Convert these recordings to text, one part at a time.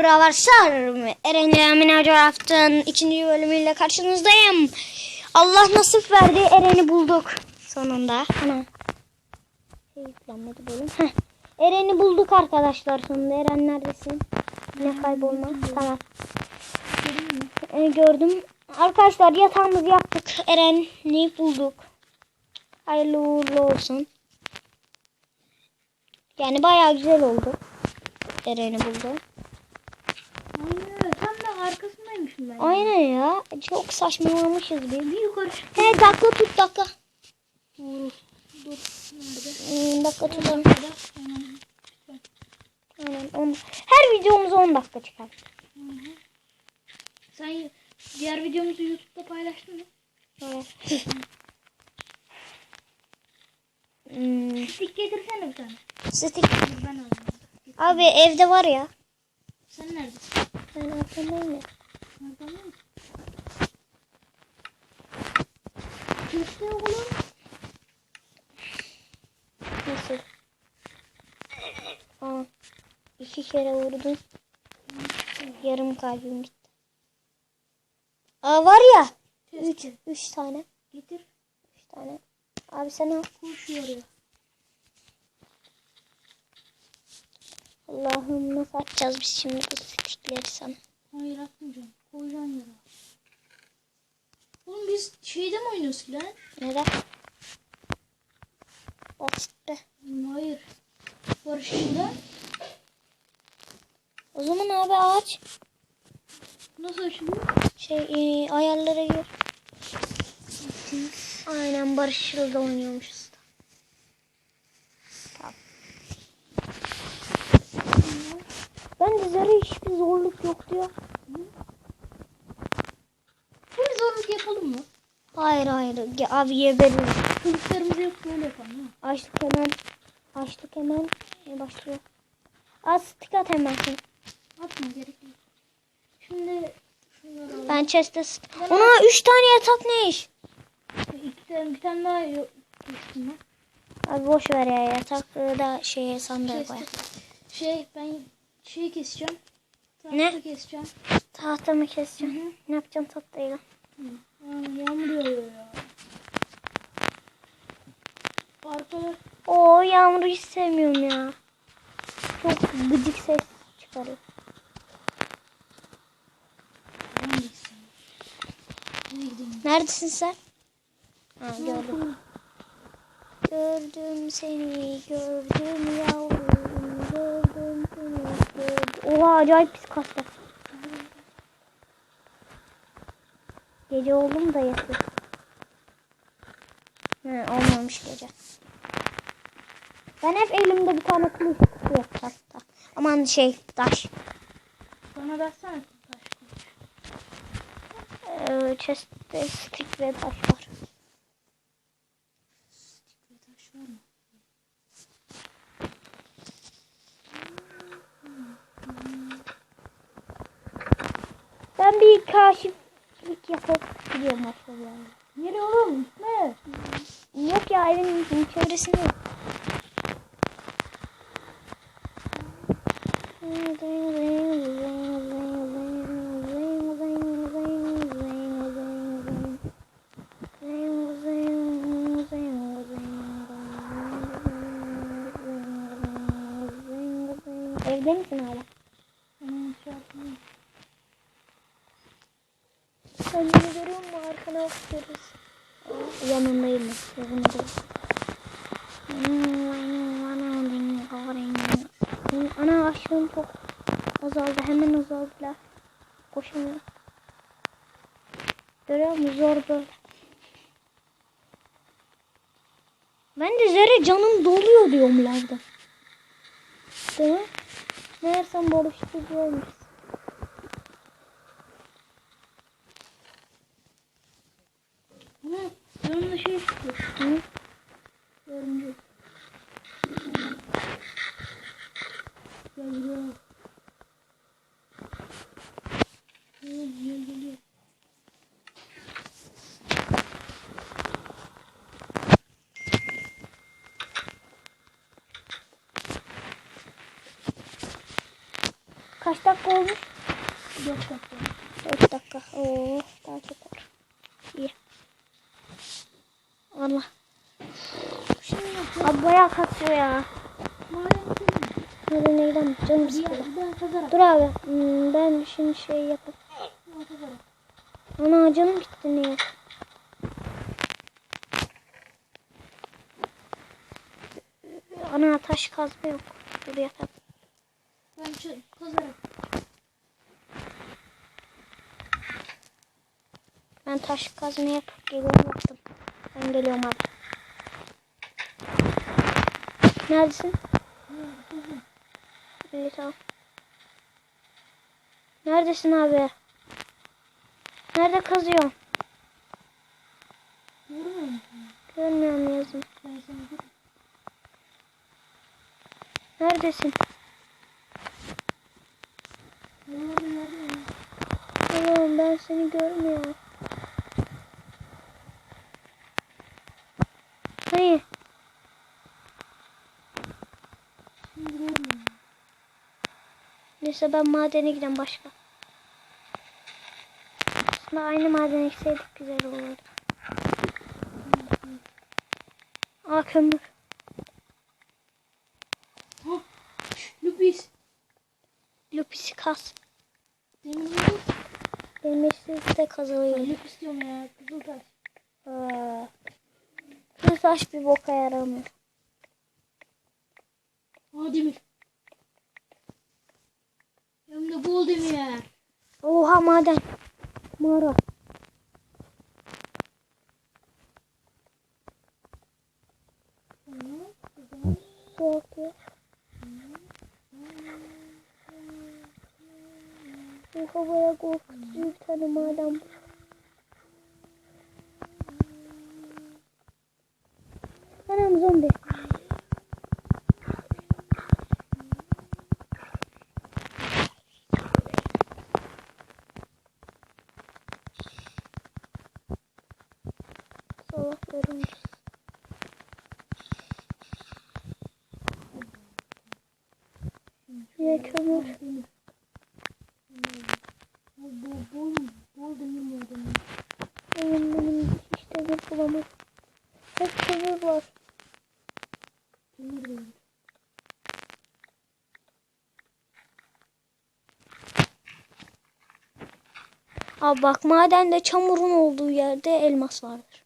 Arkadaşlar Eren Amine Craft'ın ikinci bölümüyle karşınızdayım. Allah nasip verdi Eren'i bulduk sonunda. Ana. Şey yüklenmedi bölüm. Heh. Eren'i bulduk arkadaşlar sonunda. Eren neredesin? Ne kaybolma. Tamam. Ee, gördüm. Arkadaşlar yatağımızı yaptık. Eren'i bulduk. Hayırlı uğurlu olsun. Yani bayağı güzel oldu. Eren'i buldum. Arkasındaymışım ben. Aynen ya. Çok saçmalamışız bir. Bir yukarı çık. He dakika tut dakika. Dur. Dur. Nerede? Hmm, dakika tutalım. Aynen. On, her videomuz 10 dakika çıkar. Hı hı. Sen diğer videomuzu YouTube'da paylaştın mı? Evet. hmm, Stick getirsene bir tane. stick. Dur ben alayım. Abi evde var ya. Sen neredesin? Ben ya. Nerede mi? Köfte oğlum. Nasıl? Aa, iki kere vurdum. Yarım kalbim gitti. Aa var ya. Üç, üç tane. Getir. Üç tane. Abi al. Koş oraya. Allah'ım nasıl atacağız biz şimdi bu stickleri sana? Hayır atmayacağım. Koyacaksın yere. Oğlum biz şeyde mi oynuyoruz lan? Neden? Basitte. Hayır. Barış'ında. O zaman abi aç. Nasıl açılıyor? Şey e, ayarlara gir. Aynen Barış Yıldız'da oynuyormuşuz. Tamam. Ben zara hiçbir zorluk yok diyor. Bir zorluk yapalım mı? Hayır hayır Ge- abi yeberim. Çocuklarımızı hep böyle yapalım ha. Açlık hemen. Açlık hemen e, başlıyor. Az stick at hemen sen. Atma gerek yok. Şimdi şunları alalım. Ben chest'e... s- Ona 3 tane yatak ne iş? İki tane, bir tane daha yok. Abi boş ver ya yatakları da şeye sandığa koy. Şey ben şeyi keseceğim. Ne? Tahta keseceğim. Tahtamı keseceğim. Hı hı. Ne yapacağım tahtayla? Yağmur yağıyor ya. Arkada Oo yağmuru hiç sevmiyorum ya. Çok gıcık ses çıkarıyor. Neredesin sen? Ha gördüm. Gördüm seni, gördüm yavrum, gördüm. Oha acayip pis kastı. Gece oldu mu da yatıyor. He, olmamış gece. Ben hep elimde bir tane kılıç tutuyor tahta. Aman şey taş. Bana versene taş. Ee, chest'te stick ve taş var. Stick ve taş var mı? Ben bir kaşiflik yapıp gidiyorum aslında. Nereye oğlum? Ne? Yok ya evin çevresinde. Evde misin hala? Hemen şey yapayım. Sen beni görüyor musun? Arkana bakıyoruz. Yanındayım ben. Yanındayım. Aşkım çok azaldı. Hemen azaldılar. Koşamıyorum. Görüyor musun? Zor böyle. Ben de zerre canım doluyor diyorum lavda. Değil mi? Meğersem barıştırıyormuş. Ama yanımda şey çıkıyor. Hı? Örümcek. Gel buraya. Gel gel geliyor. Kaç dakika olmuş? 4 dakika. 4 dakika. Oo, daha çok var. İyi. Allah. Şimdi Abi bayağı kasıyor ya. Hadi neyden canım sıkıldı. Dur abi. hmm, Ben şimdi şey yapayım. Ana canım gitti niye? Ana taş kazma yok. Dur yatak. Ben kazarak. Ben taş kazma yapıp geliyorum yaptım. Ben geliyorum abi. Neredesin? İyi tamam. Neredesin abi? Nerede kazıyorsun? Vurmuyor musun? Görmüyorum yazım. Neredesin? Oğlum ben seni görmüyorum. Hayır. Neyse ben madene gideyim başka. Aslında aynı madene gitseydik güzel olurdu. Aa kömür. Lupis. Lupisi kaz. Demin vurdum. Demirsiz de kazılıyor. Ben lupis diyorum ya. Kızıltaş. Aa. Bu taş bir boka yaramıyor. Aa demir. Hem de bol demir. Oha maden. Mağara. Tamam. O bayağı korkutucu bir tane maden bu. Anam zombi. Sabah görünmüş. Yine kömür. demir. Bol bol bol bol demir mi o demir? Benim demir bulamadım. Hep kömür var. Abi bak madende çamurun olduğu yerde elmas vardır.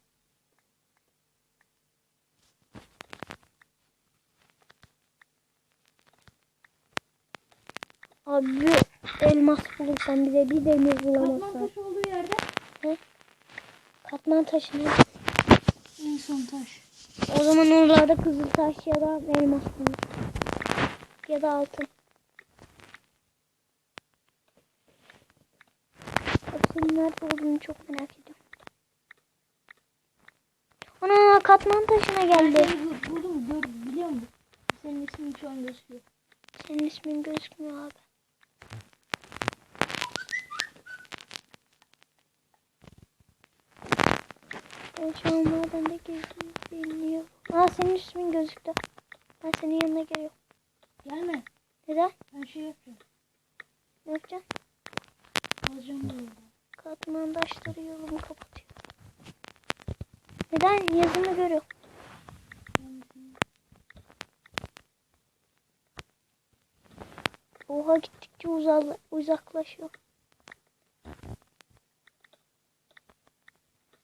Abi elmas bulursan bize bir demir bulamazsan. taşı olduğu yerde Katman taşını. en son taş. O zaman oralarda kızıl taş ya da elmas bulur. Ya da altın. Senin nerede olduğunu çok merak ediyorum. Ana katman taşına Ben geldi. bu- buldum gör biliyor musun? Senin ismin şu an gözüküyor. Senin ismin gözükmüyor abi. Ben şu an madende girdim bilmiyorum. Aa senin ismin gözüktü. Ben senin yanına geliyorum. Gelme. Neden? Ben şey yapacağım. Ne yapacaksın? Alacağım yolda. Katman taşları yolumu kapatıyor. Neden? Yazımı görüyor. Oha gittikçe uzaklaşıyor.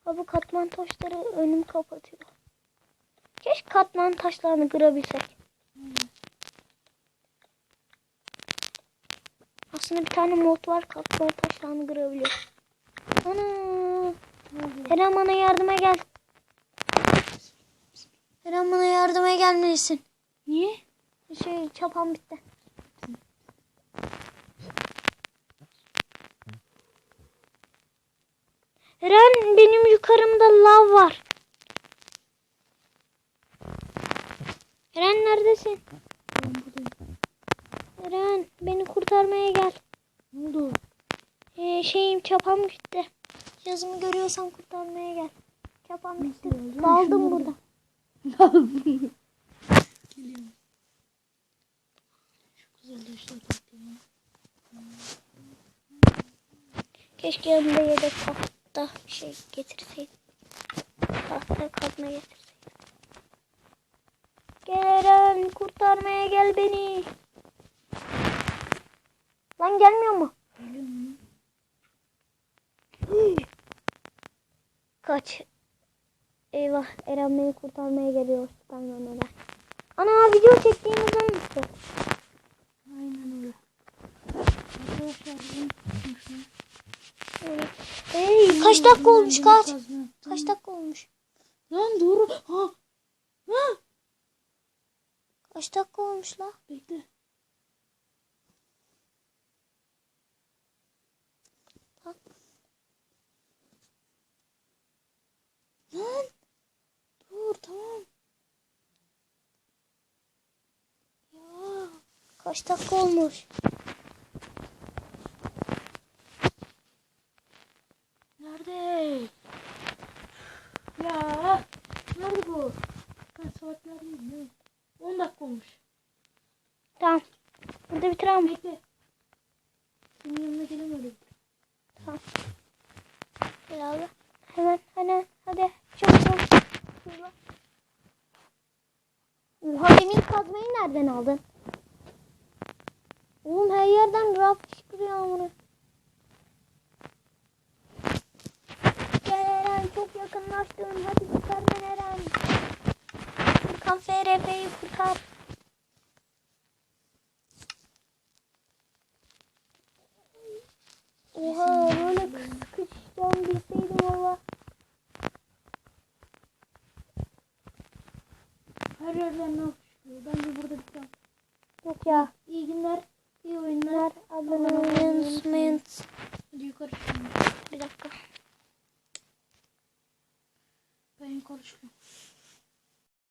Abi katman taşları önüm kapatıyor. Keşke katman taşlarını kırabilsek. Aslında bir tane mod var katman taşlarını kırabiliyor. Ana! Eren bana yardıma gel. Eren bana yardıma gelmelisin. Niye? Şey çapam bitti. Eren benim yukarımda lav var. Eren neredesin? Eren beni kurtarmaya gel. Ne oldu? Ee, şeyim çapam gitti. Yazımı görüyorsan kurtarmaya gel. Çapam gitti. Daldım burada. Geliyorum. Şu güzel. Keşke yanında yedek tahta bir şey getirseydim. Tahta kazma getirseydim. Gel Eren kurtarmaya gel beni. Lan gelmiyor mu? Kaç. Eyvah Eren beni kurtarmaya geliyor Süpermen Eren. Ana video çektiğimizden unuttum. Aynen öyle. Arkadaşlar Hey, kaç dakika olmuş kaç? Kaç dakika olmuş? Lan doğru. Ha. Ha. Kaç dakika olmuş la? Bekle. Bak. Lan. Dur tamam. Ya. Kaç dakika olmuş? Nerede? Ya. Nerede bu? Kaç saatler değil mi? 10 dakika olmuş. Tamam. Burada bitirelim. Bekle. Senin yanına gelemedim. Tamam. Gel abi. Hemen hemen hadi çabuk çabuk. Hızlı. Oha demin kazmayı nereden aldın? Oğlum her yerden raf çıkıyor amına. Gel Eren çok yakınlaştın. Hadi Süpermen Eren. Furkan FRP'yi kurtar. Oha böyle sıkışacağım bilseydim valla. Her yerden yapışıyor? Bence burada bitiyor. Yok ya.